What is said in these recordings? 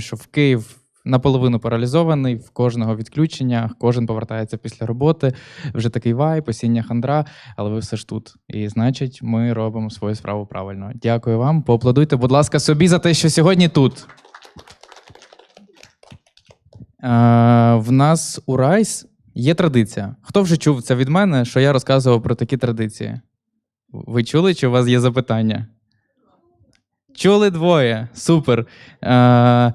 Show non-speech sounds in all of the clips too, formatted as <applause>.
що в Київ наполовину паралізований, в кожного відключення, кожен повертається після роботи. Вже такий вайб, осіння хандра, але ви все ж тут. І значить, ми робимо свою справу правильно. Дякую вам. Поаплодуйте, будь ласка, собі за те, що сьогодні тут. Е, в нас у Райс є традиція. Хто вже чув це від мене, що я розказував про такі традиції? Ви чули, чи у вас є запитання? Чули двоє. Супер. Е,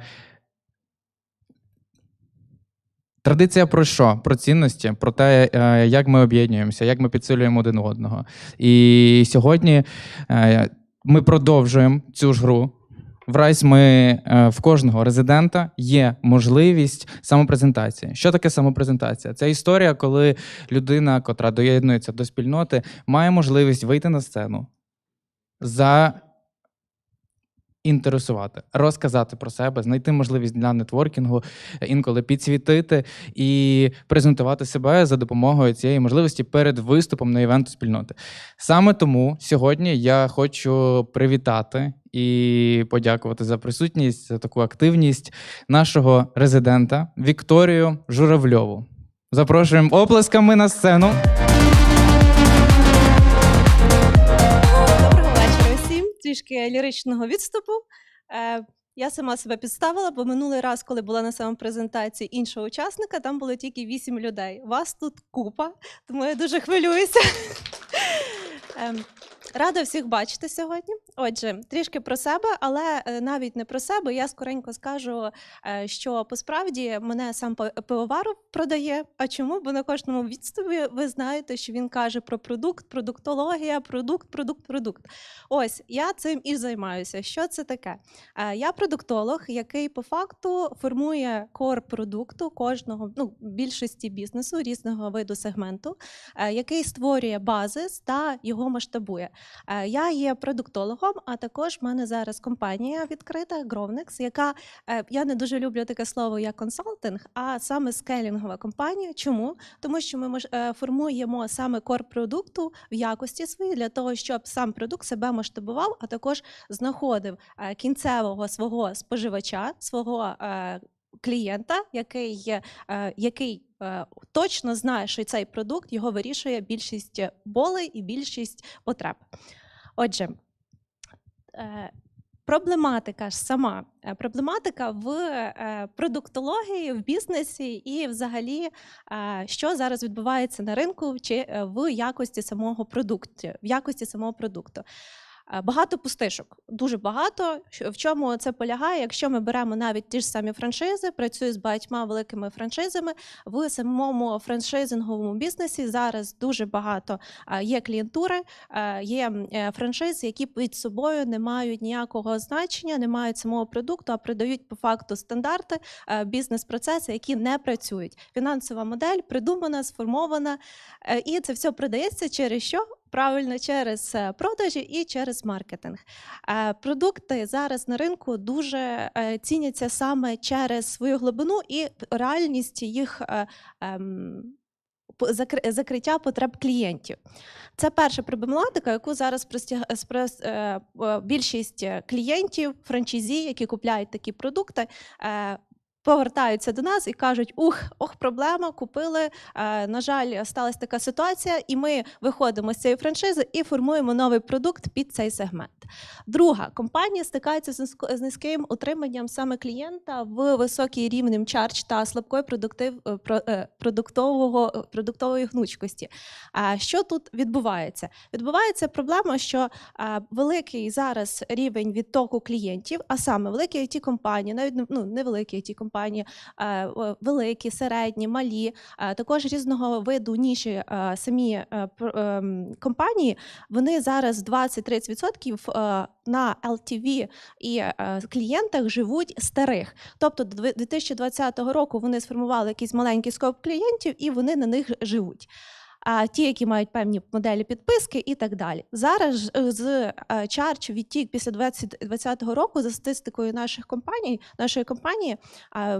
Традиція про що? Про цінності, про те, е, як ми об'єднуємося, як ми підсилюємо один одного. І сьогодні е, ми продовжуємо цю ж гру. В ми е, в кожного резидента є можливість самопрезентації. Що таке самопрезентація? Це історія, коли людина, котра доєднується до спільноти, має можливість вийти на сцену, за інтересувати, розказати про себе, знайти можливість для нетворкінгу, інколи підсвітити і презентувати себе за допомогою цієї можливості перед виступом на івенту спільноти. Саме тому сьогодні я хочу привітати і подякувати за присутність, за таку активність нашого резидента Вікторію Журавльову. Запрошуємо оплесками на сцену. Трішки ліричного відступу. Е, я сама себе підставила, бо минулий раз, коли була на самопрезентації іншого учасника, там було тільки вісім людей. Вас тут купа, тому я дуже хвилююся. <laughs> Рада всіх бачити сьогодні. Отже, трішки про себе, але е, навіть не про себе. Я скоренько скажу, е, що посправді мене сам пи- пивовар продає. А чому? Бо на кожному відступі ви знаєте, що він каже про продукт, продуктологія, продукт, продукт, продукт. Ось я цим і займаюся. Що це таке? Е, Я продуктолог, який по факту формує кор продукту кожного ну більшості бізнесу різного виду сегменту, який створює базис та його масштабує. Е, Я є продуктологом, а також в мене зараз компанія відкрита Grovnex, яка е, я не дуже люблю таке слово як консалтинг, а саме скелінгова компанія. Чому? Тому що ми е, формуємо саме кор продукту в якості своїй для того, щоб сам продукт себе масштабував, а також знаходив кінцевого свого споживача, свого клієнта, який, е, який е, точно знає, що цей продукт його вирішує більшість болей і більшість потреб. Отже, е, проблематика ж сама проблематика в продуктології, в бізнесі і, взагалі, що зараз відбувається на ринку чи в якості самого продукту, в якості самого продукту. Е, Багато пустишок, дуже багато. В чому це полягає? Якщо ми беремо навіть ті ж самі франшизи, працюю з багатьма великими франшизами в самому франшизинговому бізнесі. Зараз дуже багато е, є клієнтури, е, є франшизи, які під собою не мають ніякого значення, не мають самого продукту, а продають по факту стандарти, бізнес-процеси, які не працюють. Фінансова модель придумана, сформована, і це все продається через що? Правильно, через е, продажі і через маркетинг. Е, Продукти зараз на ринку дуже е, ціняться саме через свою глибину і реальність їх ем, закриття потреб клієнтів. Це перша проблематика, яку зараз більшість клієнтів, франчайзі, які купляють такі продукти. Повертаються до нас і кажуть: ух, ох, проблема, купили. Е, на жаль, сталася така ситуація, і ми виходимо з цієї франшизи і формуємо новий продукт під цей сегмент. Друга компанія стикається з низьким утриманням саме клієнта в високий рівнем чардж та слабкої продуктив, е, е, продуктового продуктової гнучкості. Що тут відбувається? Відбувається проблема, що великий зараз рівень відтоку клієнтів, а саме великі it компанії, навіть ну, невеликі it компанії, а, о, великі, середні, малі, а, також різного виду ніші самі е, ем, компанії, вони зараз 20-30% е, на LTV і е, клієнтах живуть старих. Тобто до дві- 2020 року вони сформували якийсь маленький скоп клієнтів і вони на них живуть. А ті, які мають певні моделі підписки і так далі. Зараз е, з е, Charge відтік після 2020 року за статистикою наших компаній, нашої компанії,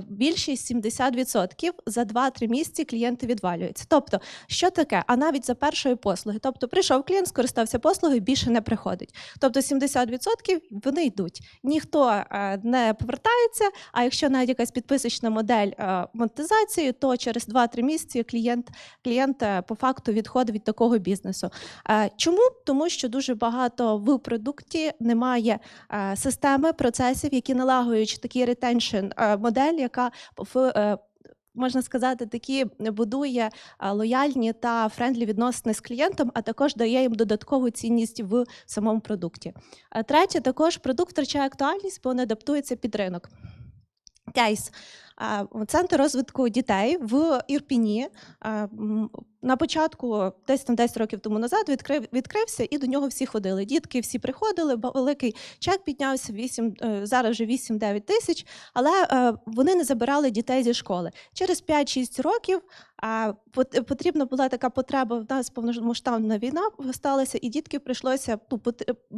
більшість 70% за 2-3 місяці клієнти відвалюються. Тобто, що таке? А навіть за першої послуги. Тобто, прийшов клієнт, скористався послугою, більше не приходить. Тобто 70% вони йдуть. Ніхто е, не повертається. А якщо навіть якась підписочна модель е, монетизації, то через 2-3 місяці клієнт, клієнт е, по факту відходить від такого бізнесу. Чому? Тому що дуже багато в продукті немає системи процесів, які налагодують такий ретеншн модель, яка в е, Можна сказати, такі будує лояльні та френдлі відносини з клієнтом, а також дає їм додаткову цінність в самому продукті. Третє, також продукт втрачає актуальність, бо не адаптується під ринок. Кейс. Центр розвитку дітей в Ірпіні на початку, десь там 10 років тому назад, відкрив, відкрився, і до нього всі ходили. Дітки всі приходили, великий чек піднявся 8, е, зараз вже 8-9 тисяч, але е, вони не забирали дітей зі школи. Через 5-6 років пот- потрібна була така потреба. В нас повномасштабна війна сталася, і дітки прийшлося ну,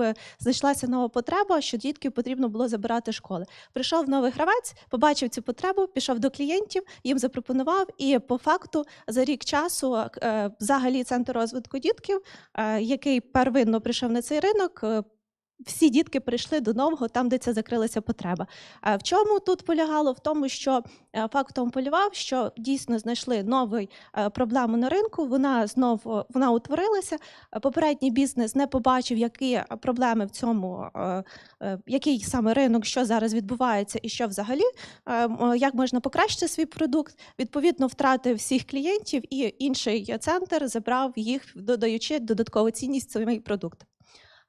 е, знайшлася нова потреба, що дітки потрібно було забирати школи. Прийшов новий гравець, побачив цю потребу, пішов до клієнтів, їм запропонував, і по факту за рік часу взагалі центр розвитку дітків, е, який первинно прийшов на цей ринок. Е, всі дітки прийшли до нового, там, де ця закрилася потреба. А в чому тут полягало? В тому, що е, фактом полював, що дійсно знайшли нову проблему на ринку. Вона знову вона утворилася. Е, Попередній бізнес не побачив, які е, проблеми в цьому, е, е, який саме ринок, що зараз відбувається, і що взагалі, е, як можна покращити свій продукт. Відповідно, втратив всіх клієнтів, і інший центр забрав їх, додаючи додаткову цінність свій продукт.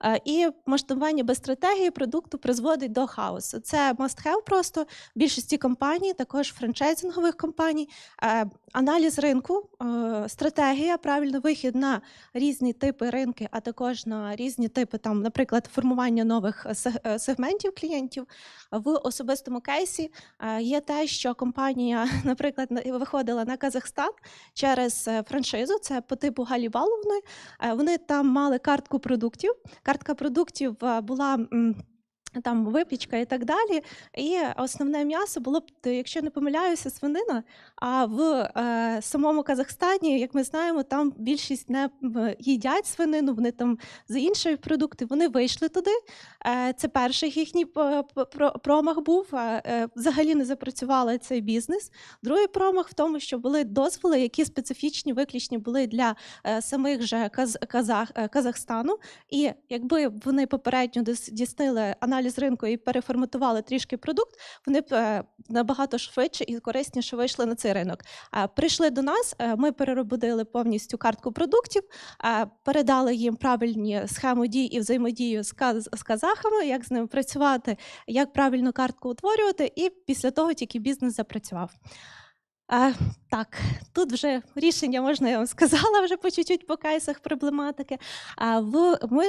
Е, І масштабування без стратегії продукту призводить до хаосу. Це must have просто більшості компаній, також франчайзингових компаній. Е, Аналіз ринку, е, стратегія, правильно вихід на різні типи ринки, а також на різні типи, там, наприклад, формування нових сег- сегментів клієнтів. В особистому кейсі є те, що компанія, <laughs> наприклад, виходила на Казахстан через франшизу, це по типу Галі Баловної. Е, Вони там мали картку продуктів. Картка продуктів е, була. Там випічка і так далі. І основне м'ясо було б, е, якщо не помиляюся, свинина. А в е, самому Казахстані, як ми знаємо, там більшість не їдять свинину, вони там за інші продукти. Вони вийшли туди. Е, це перший їхній про- промах був. Е, е, взагалі не запрацювали цей бізнес. Другий промах в тому, що були дозволи, які специфічні, виключні були для е, самих же Каз- Казах, е, Казахстану. І якби вони попередньо дос- дійснили аналіз ринку і переформатували трішки продукт, вони б е, набагато швидше і корисніше вийшли на цей ринок. Прийшли до нас, е, ми переробили повністю картку продуктів, передали їм правильні схеми дій і взаємодію з казахами, як з ними працювати, як правильно картку утворювати, і після того тільки бізнес запрацював. Е, так, тут вже рішення можна, я вам сказала вже по чуть-чуть по кейсах проблематики. А в ми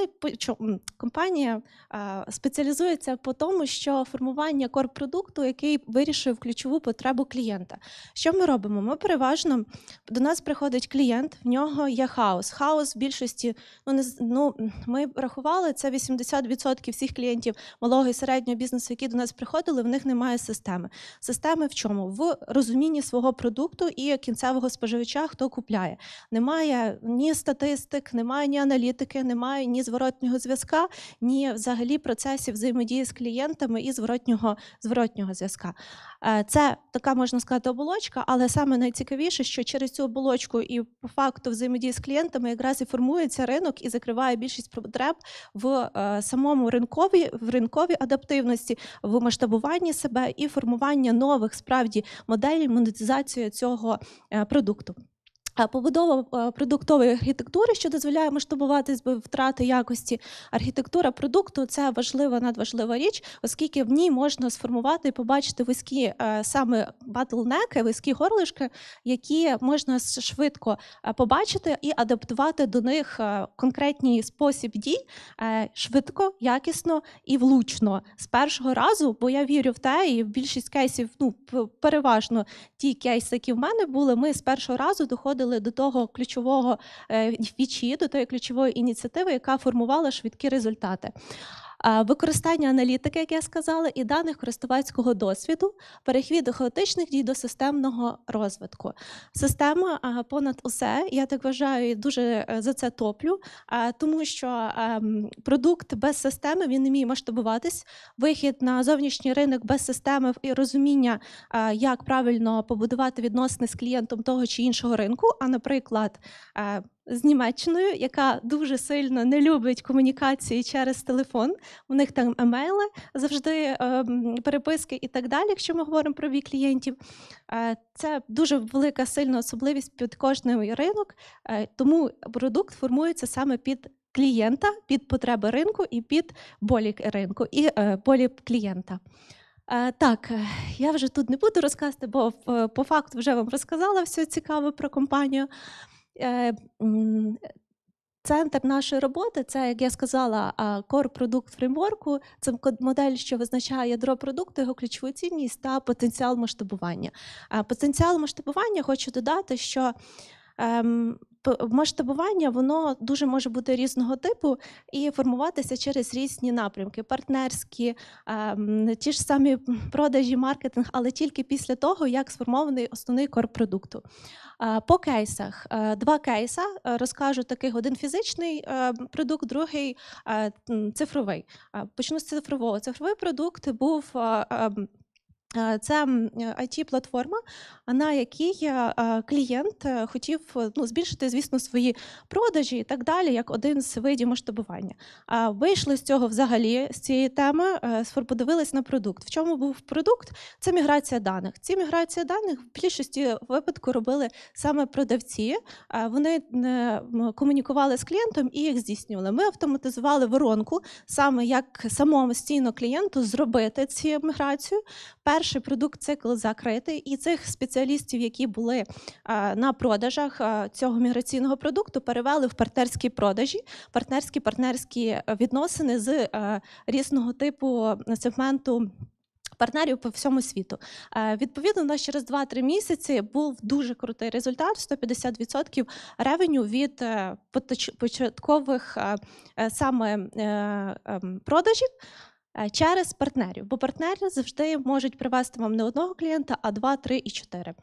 компанія а, спеціалізується по тому, що формування корпродукту, який вирішує ключову потребу клієнта. Що ми робимо? Ми переважно до нас приходить клієнт, в нього є хаос. Хаос в більшості, ну не ну ми рахували це 80% всіх клієнтів малого і середнього бізнесу, які до нас приходили, в них немає системи. Системи в чому? В розумінні свого продукту і кінцевого споживача, хто купляє. Немає ні статистик, немає ні аналітики, немає ні зворотнього зв'язка, ні взагалі процесів взаємодії з клієнтами і зворотнього, зворотнього зв'язка. Е, Це така можна сказати оболочка, але саме найцікавіше, що через цю оболочку і по факту взаємодії з клієнтами якраз і формується ринок і закриває більшість потреб в е, самому ринковій в ринковій адаптивності, в масштабуванні себе і формування нових справді моделей монетизації цього е, продукту. А Побудова е, продуктової архітектури, що дозволяє масштабуватись без втрати якості. Архітектура продукту це важлива, надважлива річ, оскільки в ній можна сформувати і побачити вузькі е, саме батлнеки, вузькі горлишки, які можна швидко е, побачити і адаптувати до них е, конкретний спосіб дій е, швидко, якісно і влучно з першого разу. Бо я вірю в те, і в більшість кейсів, ну переважно ті кейси, які в мене були, ми з першого разу доходили підходили до того ключового е, фічі, до тої ключової ініціативи, яка формувала швидкі результати. Використання аналітики, як я сказала, і даних користувацького досвіду, перехід до хаотичних дій до системного розвитку. Система понад усе, я так вважаю, дуже е, за це топлю, тому що продукт без системи він не вміє масштабуватись. Вихід на зовнішній ринок без системи і розуміння, як правильно побудувати відносини з клієнтом того чи іншого ринку. А, наприклад, е, з Німеччиною, яка дуже сильно не любить комунікації через телефон. У них там емейли завжди ем, переписки і так далі, якщо ми говоримо про вік клієнтів. Е, Це дуже велика сильна особливість під кожний ринок, е, тому продукт формується саме під клієнта, під потреби ринку і під болі ринку і е, болі клієнта. Так, я вже тут не буду розказувати, бо по факту вже вам розказала все цікаве про компанію. Е, Центр нашої роботи це, як я сказала, core продукт фреймворку. Це модель, що визначає ядро продукту, його ключову цінність та потенціал масштабування. Потенціал масштабування хочу додати, що масштабування воно дуже може бути різного типу і формуватися через різні напрямки: партнерські, ем, ті ж самі продажі, маркетинг, але тільки після того, як сформований основний кор продукту. Е, По кейсах Е, два кейса е, розкажу таких: один фізичний продукт, другий цифровий. Почну з цифрового. Цифровий продукт був. Це IT-платформа, на якій е, е, клієнт е, хотів ну, збільшити, звісно, свої продажі і так далі, як один з видів масштабування. А Вийшли з цього взагалі з цієї теми, подивились на продукт. В чому був продукт? Це міграція даних. Ці міграція даних в більшості випадку робили саме продавці. Вони комунікували з клієнтом і їх здійснювали. Ми автоматизували воронку, саме як самостійно клієнту зробити цю міграцію. Перший продукт цикл закритий, і цих спеціалістів, які були на продажах цього міграційного продукту, перевели в партнерські продажі, партнерські партнерські е, відносини з е, різного типу сегменту. Партнерів по всьому світу. Е, Відповідно, у нас через 2-3 місяці був дуже крутий результат: 150% ревеню від початкових саме ем, продажів через партнерів. Бо партнери завжди можуть привести вам не одного клієнта, а два, три і чотири.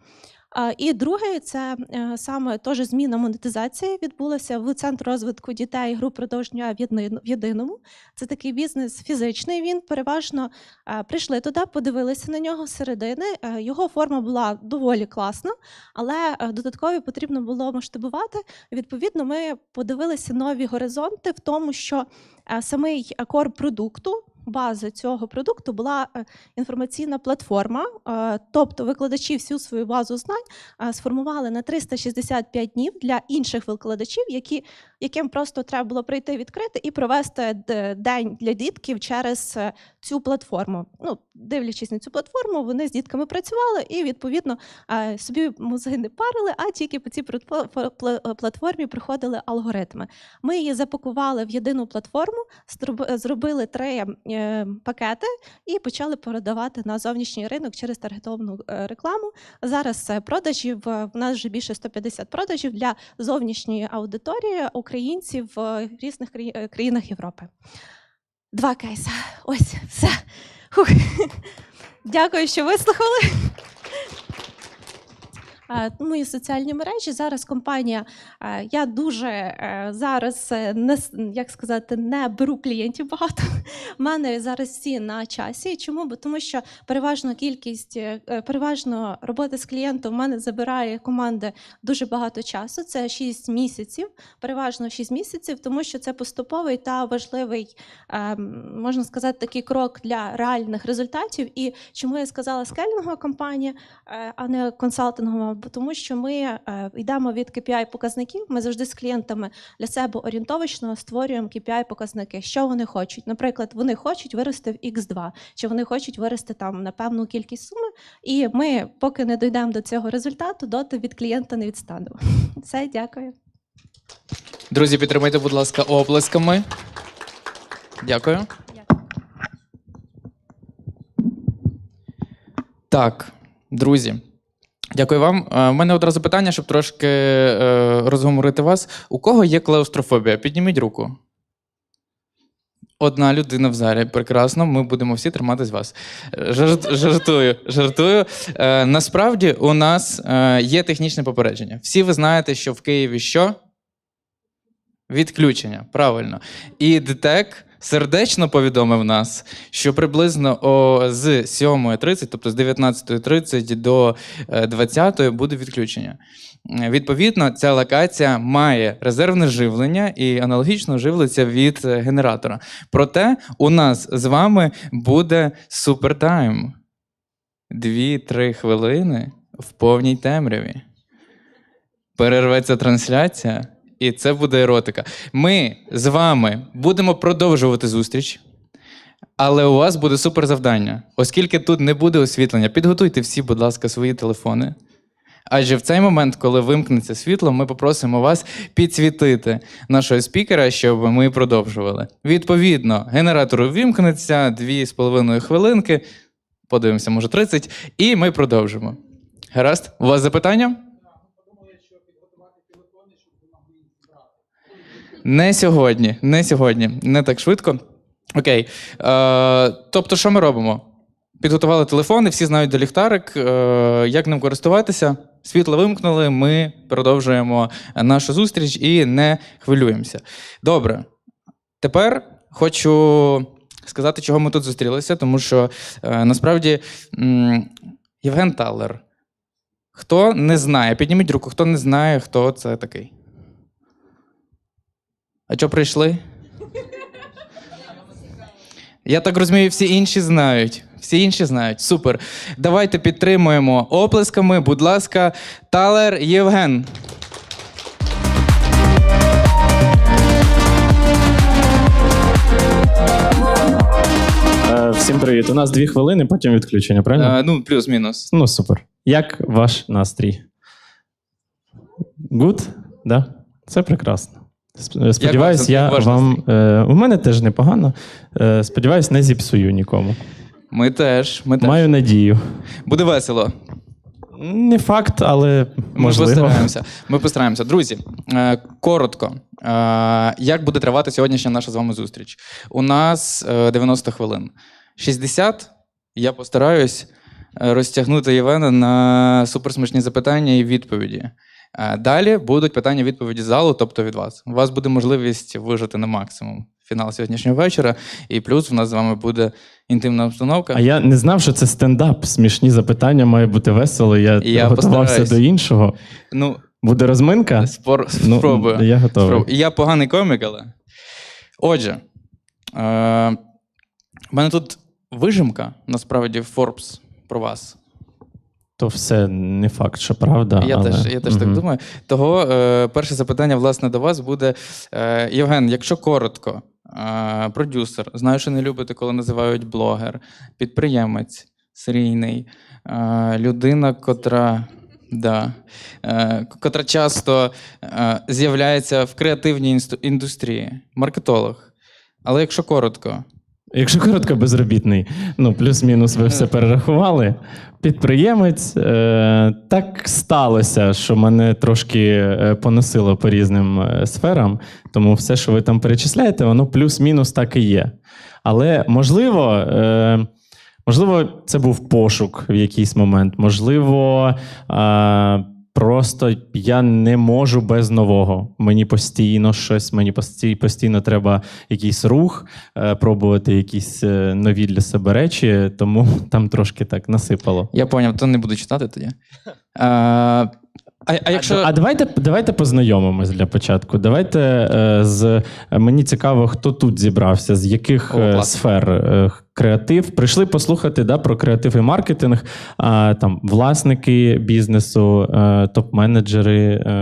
І друге, це е, саме теж зміна монетизації відбулася в центр розвитку дітей груп продовження в єдиному. Це такий бізнес фізичний. Він переважно е, прийшли туди, подивилися на нього середини. Е, Його форма була доволі класна, але е, додатково потрібно було масштабувати. Відповідно, ми подивилися нові горизонти в тому, що е, самий кор продукту. База цього продукту була е, інформаційна платформа, е, тобто викладачі всю свою базу знань е, сформували на 365 днів для інших викладачів, які, яким просто треба було прийти відкрити і провести день для дітків через е, цю платформу. Ну, дивлячись на цю платформу, вони з дітками працювали і відповідно е, собі мозги не парили, а тільки по цій платфо- платформі приходили алгоритми. Ми її запакували в єдину платформу, зроб- зробили три е, пакети і почали продавати на зовнішній ринок через таргетовану е, рекламу. Зараз е, продажів е, в нас вже більше 150 продажів для зовнішньої аудиторії українців в різних е, країнах Європи. Два кейса. Ось все. Хух. Дякую, що вислухали. Мої соціальні мережі зараз компанія. Я дуже е, зараз е, не як сказати, не беру клієнтів багато. Мене зараз всі на часі. Чому? Бо тому, що переважно кількість, е, переважно роботи з клієнтом в мене забирає команди дуже багато часу. Це 6 місяців, переважно 6 місяців, тому що це поступовий та важливий, е, можна сказати, такий крок для реальних результатів. І чому я сказала скелінгова компанія, е, а не консалтингова? Бо тому, що ми е, йдемо від KPI показників. Ми завжди з клієнтами для себе орієнтовочно створюємо KPI показники, що вони хочуть. Наприклад, вони хочуть вирости в X2, чи вони хочуть вирости там на певну кількість суми. І ми, поки не дійдемо до цього результату, доти від клієнта не відстанемо. <laughs> Все, дякую. Друзі, підтримайте, будь ласка, оплесками. Дякую. Так, друзі, Дякую вам. У мене одразу питання, щоб трошки е, розгоморити вас. У кого є клаустрофобія? Підніміть руку. Одна людина в залі. Прекрасно, ми будемо всі триматись вас. Жарт, жартую, жартую. Е, насправді у нас е, є технічне попередження. Всі ви знаєте, що в Києві що? Відключення, правильно. І ДТЕК сердечно повідомив нас, що приблизно о, з 7.30, тобто з 19.30 до е, 20.00 буде відключення. Е, Відповідно, ця локація має резервне живлення і аналогічно живлиться від е, генератора. Проте у нас з вами буде супертайм. Дві-три хвилини в повній темряві. Перерветься трансляція, і це буде еротика. Ми з вами будемо продовжувати зустріч. Але у вас буде суперзавдання. Оскільки тут не буде освітлення, підготуйте всі, будь ласка, свої телефони. Адже в цей момент, коли вимкнеться світло, ми попросимо вас підсвітити нашого спікера, щоб ми продовжували. Відповідно, генератор вимкнеться 2,5 хвилинки, подивимося, може 30, і ми продовжимо. Гаразд? У вас запитання? Не сьогодні, не сьогодні, не так швидко. Окей. Е, тобто, що ми робимо? Підготували телефони, всі знають де ліхтарик, е, як ним користуватися. Світло вимкнули, ми продовжуємо нашу зустріч і не хвилюємося. Добре. Тепер хочу сказати, чого ми тут зустрілися, тому що е, насправді м, Євген Талер. Хто не знає, підніміть руку, хто не знає, хто це такий. А що прийшли? Я так розумію, всі інші знають. Всі інші знають. Супер. Давайте підтримуємо оплесками. Будь ласка, Талер Євген. Е, Всім привіт. У нас дві хвилини, потім відключення, правильно? Е, ну, плюс-мінус. Ну, супер. Як ваш настрій? Гуд? Да? Це прекрасно. Сп- Сподіваюсь, я вам. Е, у мене теж непогано. Е, сподіваюсь, не зіпсую нікому. Ми теж. Ми теж. Маю надію. Буде весело. Не факт, але Ми постараємося. Ми постараємося. Друзі, е, коротко. Е, як буде тривати сьогоднішня наша з вами зустріч? У нас е, 90 хвилин. 60 я постараюсь е, розтягнути Євена на суперсмішні запитання і відповіді. Е, Далі будуть питання відповіді залу, тобто від вас. У вас буде можливість вижити на максимум фінал сьогоднішнього вечора, і плюс в нас з вами буде інтимна обстановка. А я не знав, що це стендап. Смішні запитання має бути весело. Я, Я готувався постараюсь. до іншого. Ну, Буде розминка? спор... Ну, спробую. я готовий. Спробую. Я поганий комік, але. Отже, е... в мене тут вижимка, насправді, Forbes про вас. То все не факт, що правда. я, але... теж, я теж так думаю. Того е, перше запитання, власне, до вас буде: е, Євген, якщо коротко, е, продюсер, знаю, що не любите, коли називають блогер, підприємець, серійний, е, людина, котра. Да, е, котра часто е, з'являється в креативній індустрії, маркетолог. Але якщо коротко, Якщо коротко, безробітний, ну плюс-мінус ви все перерахували. Підприємець, е, так сталося, що мене трошки е, поносило по різним е, сферам, тому все, що ви там перечисляєте, воно плюс-мінус так і є. Але можливо, е, можливо, це був пошук в якийсь момент. Можливо, е, просто я не можу без нового. Мені постійно щось, мені постійно, треба якийсь рух, е, пробувати якісь е, нові для себе речі, тому <laughs> там трошки так насипало. я поняв, то не буду читати тоді. А, а якщо. А давайте, давайте познайомимось для початку. Давайте е, з мені цікаво, хто тут зібрався, з яких О, е, сфер е, креатив. Прийшли послухати да, про креатив і маркетинг, а, там власники бізнесу, е, топ-менеджери. е,